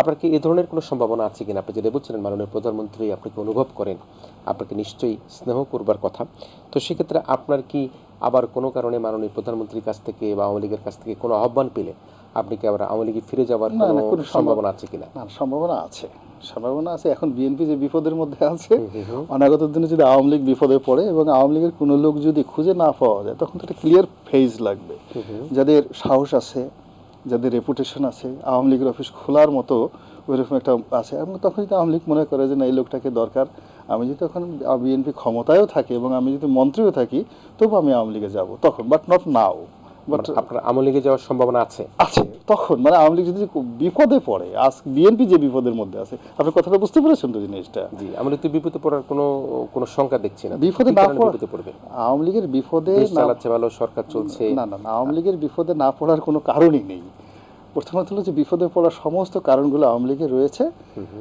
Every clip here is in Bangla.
আপনার কি এ ধরনের কোনো সম্ভাবনা আছে কিনা? আপনি যেটা বলছিলেন মাননীয় প্রধানমন্ত্রী আপনাকে অনুভব করেন? আপনাকে নিশ্চয়ই স্নেহ করবার কথা? তো সেক্ষেত্রে আপনার কি আবার কোনো কারণে মাননীয় প্রধানমন্ত্রীর কাছ থেকে বা আওয়ামী লীগের কাছ থেকে কোনো আহ্বান পেলে আপনি কি আবার আওয়ামী লীগে ফিরে যাওয়ার কোনো কোনো সম্ভাবনা আছে কিনা? না সম্ভাবনা আছে। সম্ভাবনা আছে এখন বিএনপি যে বিপদের মধ্যে আছে অনাগত দিনে যদি আওয়ামী লীগ বিপদে পড়ে এবং আওয়ামী লীগের কোনো লোক যদি খুঁজে না পাওয়া যায় তখন তো একটা ক্লিয়ার ফেজ লাগবে। যাদের সাহস আছে যাদের রেপুটেশন আছে, আওয়ামী লীগের অফিস খোলার মতো ওইরকম একটা আছে। এবং তখন যদি আওয়ামী লীগ মনে করে যে, না, এই লোকটাকে দরকার, আমি যদি তখন বিএনপি ক্ষমতায়ও থাকি এবং আমি যদি মন্ত্রীও থাকি, তবু আমি আওয়ামী লীগে যাব। তখন বাট নট নাও আপনার আওয়ামী লীগে যাওয়ার সম্ভাবনা আছে। আছে তখন মানে আওয়ামী লীগ যদি বিপদে পড়ে আজ বিএনপি যে বিপদের মধ্যে আছে আপনি কথাটা বুঝতে পেরেছেন তো জিনিসটা? জি আওয়ামী লীগ তো বিপদে পড়ার কোনো কোনো শঙ্কা দেখছি না। বিপদে না বিপদে পড়বে? আওয়ামী লীগের বিপদে চালাচ্ছে ভালো সরকার চলছে। না না না, আওয়ামী লীগের বিপদে না পড়ার কোনো কারণই নেই। প্রথমত হলো যে বিপদে পড়ার সমস্ত কারণগুলো আওয়ামী লীগের রয়েছে।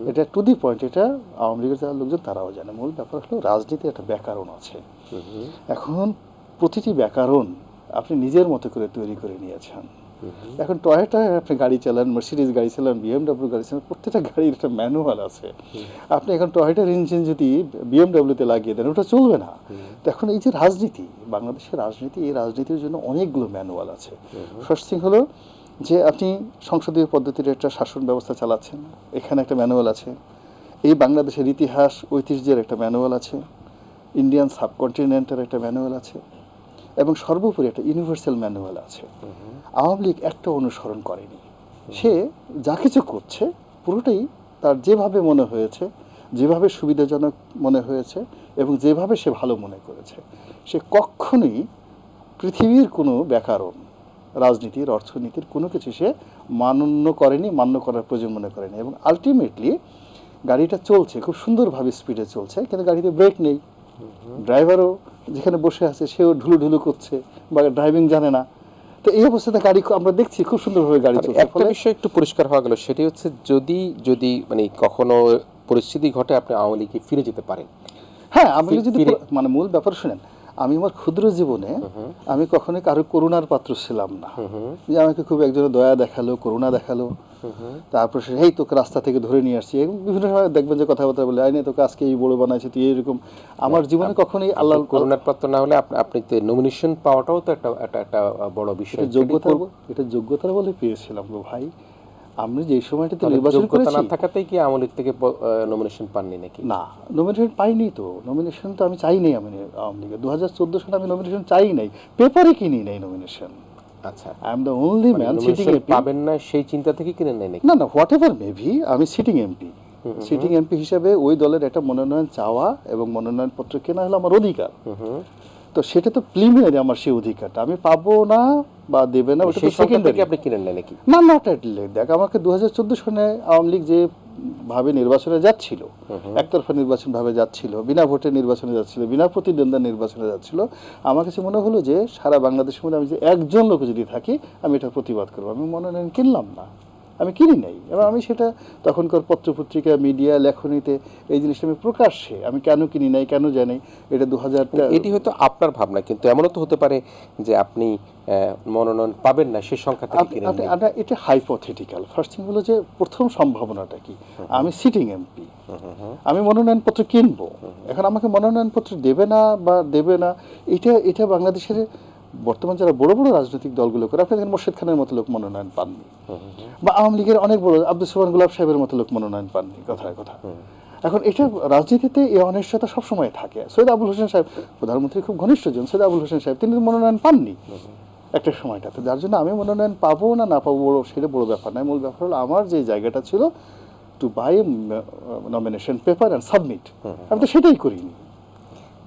এটা টু দি পয়েন্ট এটা আওয়ামী লীগের যারা লোকজন তারাও জানে। মূল ব্যাপার হলো রাজনীতি একটা ব্যাকরণ আছে। এখন প্রতিটি ব্যাকরণ আপনি নিজের মতো করে তৈরি করে নিয়েছেন। এখন টয়োটায় আপনি গাড়ি চালান মার্সিডিজ গাড়ি চালান বিএমডাব্লিউ গাড়ি চালান, প্রত্যেকটা গাড়ির একটা ম্যানুয়াল আছে। আপনি এখন টয়োটার ইঞ্জিন যদি বিএমডাব্লিউতে লাগিয়ে দেন, ওটা চলবে না। তো এখন এই যে রাজনীতি, বাংলাদেশের রাজনীতি, এই রাজনীতির জন্য অনেকগুলো ম্যানুয়াল আছে। ফার্স্ট থিং হলো যে আপনি সংসদীয় পদ্ধতির একটা শাসন ব্যবস্থা চালাচ্ছেন, এখানে একটা ম্যানুয়াল আছে। এই বাংলাদেশের ইতিহাস, ঐতিহ্যের একটা ম্যানুয়াল আছে। ইন্ডিয়ান সাবকন্টিনেন্টের একটা ম্যানুয়াল আছে। এবং সর্বোপরি একটা ইউনিভার্সাল ম্যানুয়াল আছে। আওয়ামী লীগ একটা অনুসরণ করেনি। সে যা কিছু করছে পুরোটাই তার যেভাবে মনে হয়েছে যেভাবে সুবিধাজনক মনে হয়েছে এবং যেভাবে সে ভালো মনে করেছে সে কখনোই পৃথিবীর কোনো ব্যাকরণ রাজনীতির অর্থনীতির কোনো কিছু সে মান্য করেনি মান্য করার প্রয়োজন মনে করেনি এবং আলটিমেটলি গাড়িটা চলছে খুব সুন্দরভাবে স্পিডে চলছে কিন্তু গাড়িতে ব্রেক নেই। ড্রাইভারও যেখানে বসে আছে সেও ঢুলু ঢুলু করছে বা ড্রাইভিং জানে না। তো এই অবস্থাতে গাড়ি আমরা দেখছি খুব সুন্দরভাবে গাড়ি তবে চলছে। একটা বিষয় একটু পরিষ্কার হওয়া গেল সেটি হচ্ছে যদি যদি মানে কখনো পরিস্থিতি ঘটে আপনি আওয়ামী লীগে ফিরে যেতে পারেন। হ্যাঁ ফি- যদি মানে মূল ব্যাপার শুনেন আমি আমার ক্ষুদ্র জীবনে আমি কখনোই কারও করুণার পাত্র ছিলাম না। যে আমাকে খুব একজনের দয়া দেখাল করুণা দেখাল। তারপর সে এই তোকে রাস্তা থেকে ধরে নিয়ে আসছি। এবং বিভিন্ন সময় দেখবেন যে কথাবার্তা বলে আইনে তোকে আজকে এই বড় বানাইছে তুই এরকম আমার জীবনে কখনোই আল্লাহ করোনার পাত্র না হলে আপনি তো নমিনেশন পাওয়াটাও তো একটা একটা বড় বিষয়। যোগ্যতা এটা যোগ্যতার বলে পেয়েছিলাম গো ভাই। আমি যে সময়টাতে নির্বাচন করেছি না থাকাতেই কি আওয়ামী লীগ থেকে নমিনেশন পাননি নাকি? না নমিনেশন পাইনি তো। নমিনেশন তো আমি চাই নাই আমি আওয়ামী লীগে দু হাজার চোদ্দ সালে আমি নমিনেশন চাই নাই। পেপারে কিনি নাই নমিনেশন আচ্ছা। I am the only man sitting MP পাবেন না সেই চিন্তা থেকে কিনেন নাই নাকি? না না হোয়াট এভার মেবি আমি সিটিং এমপি সিটিং এমপি হিসাবে ওই দলের একটা মনোনয়ন চাওয়া এবং মনোনয়ন পত্র কেনা হলো আমার অধিকার। তো সেটা তো প্রিলিমিনারি আমার সেই অধিকারটা। আমি পাবো না বা দেবে না ওটা তো সেকেন্ডারি আপনি কিনেন নাই নাকি? না নট অ্যাট দেখ আমাকে দু হাজার চোদ্দ সনে আওয়ামী লীগ যে ভাবে নির্বাচনে যাচ্ছিল একতরফা নির্বাচন ভাবে যাচ্ছিল বিনা ভোটে নির্বাচনে যাচ্ছিল বিনা প্রতিদ্বন্দ্বিতা নির্বাচনে যাচ্ছিল আমার কাছে মনে হলো যে সারা বাংলাদেশের মধ্যে আমি যে একজন লোক যদি থাকি আমি এটা প্রতিবাদ করব। আমি মনোনয়ন কিনলাম না। আমি কিনি নাই। এবং আমি সেটা তখনকার পত্রপত্রিকা মিডিয়া লেখনীতে এই জিনিসটা আমি প্রকাশ্যে আমি কেন কিনি নাই কেন জানি এটা দু হাজার এটি হয়তো আপনার ভাবনা কিন্তু এমনও তো হতে পারে যে আপনি মনোনয়ন পাবেন না সেই সংখ্যা। আপনি- এটা হাইপোথেটিক্যাল ফার্স্ট থিং হলো যে প্রথম সম্ভাবনাটা কি? আমি সিটিং এমপি আমি মনোনয়নপত্র কিনবো। এখন আমাকে মনোনয়নপত্র দেবে না বা দেবে না এটা এটা বাংলাদেশের বর্তমান যারা বড় বড় রাজনৈতিক দলগুলো করে আপনি দেখেন মোর্শেদ খানের মতো লোক মনোনয়ন পাননি। বা আওয়ামী লীগের অনেক বড় আব্দুল সোহান গুলাব সাহেবের মতো লোক মনোনয়ন পাননি কথায় কথা এখন এটা রাজনীতিতে এই অনিশ্চয়তা সবসময় থাকে। সৈয়দ আবুল হোসেন সাহেব প্রধানমন্ত্রী খুব ঘনিষ্ঠজন সৈয়দ আবুল হোসেন সাহেব তিনি মনোনয়ন পাননি একটা সময়টাতে। যার জন্য আমি মনোনয়ন পাবো না না পাবো বড় সেটা বড় ব্যাপার নয়। মূল ব্যাপার হলো আমার যে জায়গাটা ছিল to buy nomination paper and submit আমি তো সেটাই করিনি।